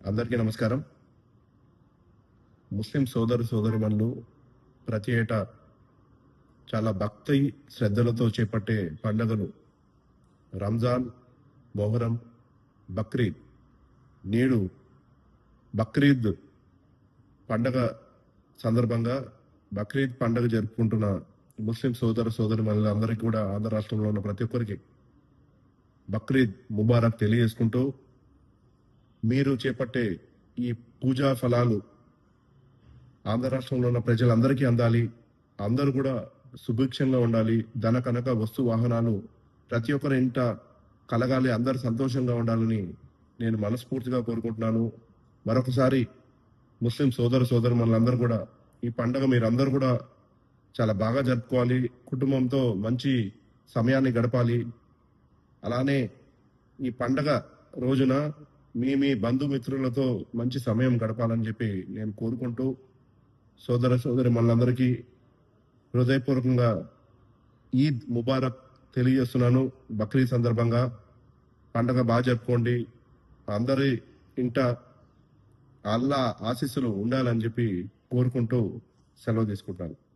అందరికీ నమస్కారం. ముస్లిం సోదరు సోదరిమణులు ప్రతి ఏటా చాలా భక్తి శ్రద్ధలతో చేపట్టే పండుగలు రంజాన్ మొహరం బక్రీద్ నేడు బక్రీద్ పండగ సందర్భంగా బక్రీద్ పండగ జరుపుకుంటున్న ముస్లిం సోదర సోదరి అందరికీ కూడా ఆంధ్ర రాష్ట్రంలో ఉన్న ప్రతి ఒక్కరికి బక్రీద్ ముబారక్ తెలియజేసుకుంటూ మీరు చేపట్టే ఈ పూజా ఫలాలు ఆంధ్ర రాష్ట్రంలో ఉన్న ప్రజలందరికీ అందాలి. అందరూ కూడా సుభిక్షంగా ఉండాలి. ధన కనక వస్తు వాహనాలు ప్రతి ఒక్కరి ఇంట కలగాలి. అందరు సంతోషంగా ఉండాలని నేను మనస్ఫూర్తిగా కోరుకుంటున్నాను. మరొకసారి ముస్లిం సోదర సోదరు మనందరూ కూడా ఈ పండగ మీరందరూ కూడా చాలా బాగా జరుపుకోవాలి. కుటుంబంతో మంచి సమయాన్ని గడపాలి. అలానే ఈ పండగ రోజున మీ మీ బంధుమిత్రులతో మంచి సమయం గడపాలని చెప్పి నేను కోరుకుంటూ సోదర సోదరి మనందరికీ హృదయపూర్వకంగా ఈద్ ముబారక్ తెలియజేస్తున్నాను. బక్రీద్ సందర్భంగా పండగ బాగా జరుపుకోండి. అందరి ఇంట అల్లా ఆశీస్సులు ఉండాలని చెప్పి కోరుకుంటూ సెలవు తీసుకుంటాను.